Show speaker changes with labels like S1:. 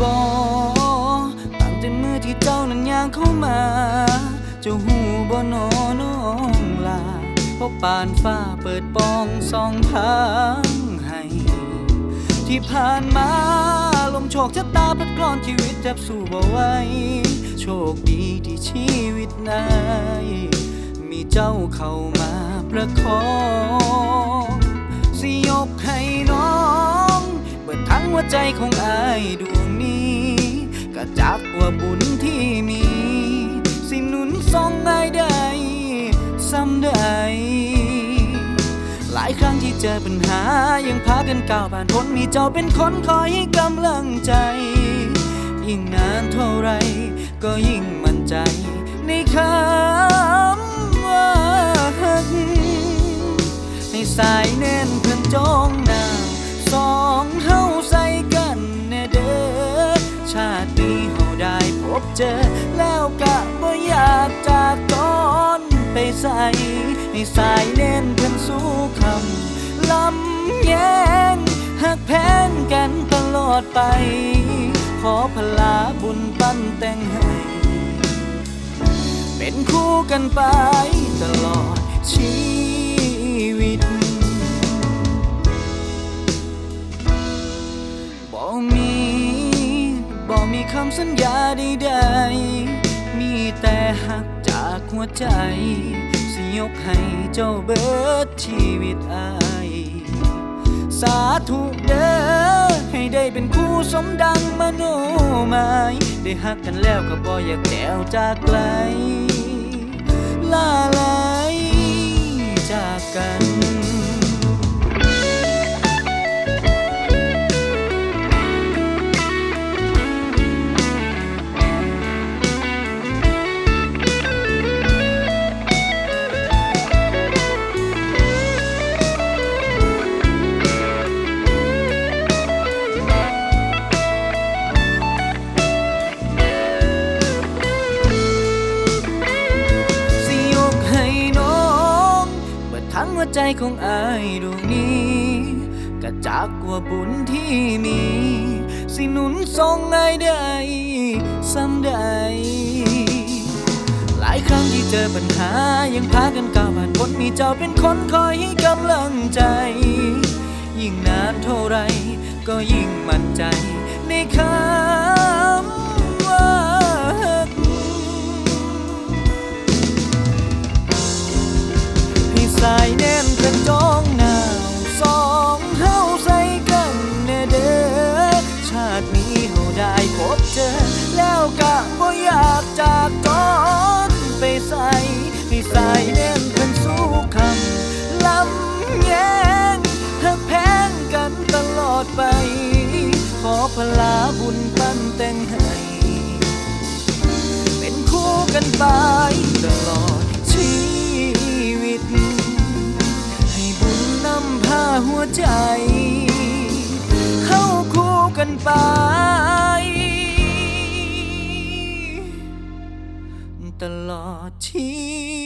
S1: บ่ตั้งแต่มือที่เจ้านั้นย่างเข้ามา เจ้าหูบ่นอน้องลาเพราะปานฟ้าเปิดปองสองทางให้ ที่ผ่านมาลมโชคชะตาพัดกลอนชีวิตแทบสู้บ่ไหวโชคดีที่ชีวิตนายมีเจ้าเข้ามาประคอง หัวใจของอายดวงนี้ก็จักว่าบุญที่มี สิหนุนส่องอายได้ซ้ำได้หลายครั้งที่เจอปัญหา ยังพากันก้าวผ่านพ้นมีเจ้าเป็นคนคอยให้กำลังใจ ยิ่งนานเท่าไร ก็ยิ่งมั่นใจ ในคำว่าฮักให้สายแน่นเพื่อนจ้องหน้าสองเฮา เจอ แล้วกะบ่อยากจากก่อนไปใส่ให้สายแน่นเพื่นสู้คำลำแยงหักแพนกันตลอดไป ขอพลาบุญปั้นแต่งให้ เป็นคู่กันไปตลอดชีวิ สัญญาใดๆ มีแต่หักจากหัวใจ สิยกให้เจ้าเบิดชีวิตอาย สาธุเด้อให้ได้เป็นคู่สมดังมโนหมายได้หักกันแล้วก็บ่อยากแจวจากไกลลาไหลจากกัน ใจของอายดวงนี้ก็จากว่าบุญที่มี สิหนุนส่งอายได้ซ้ำใด หลายครั้งที่เจอปัญหา ยังพากันก้าวผ่านพ้นมีเจ้าเป็นคนคอยให้กำลังใจ ยิ่งนานเท่าไร ก็ยิ่งมั่นใจในคำ ให้สายแน่นกันสู้คำลำแยงหักแพงกันตลอดไป ขอพลาบุญปั้นแต่งให้ เป็นคู่กันไปตลอดชีวิต ให้บุญนำพาหัวใจ เข้าคู่กันไปตลอด ชีวิต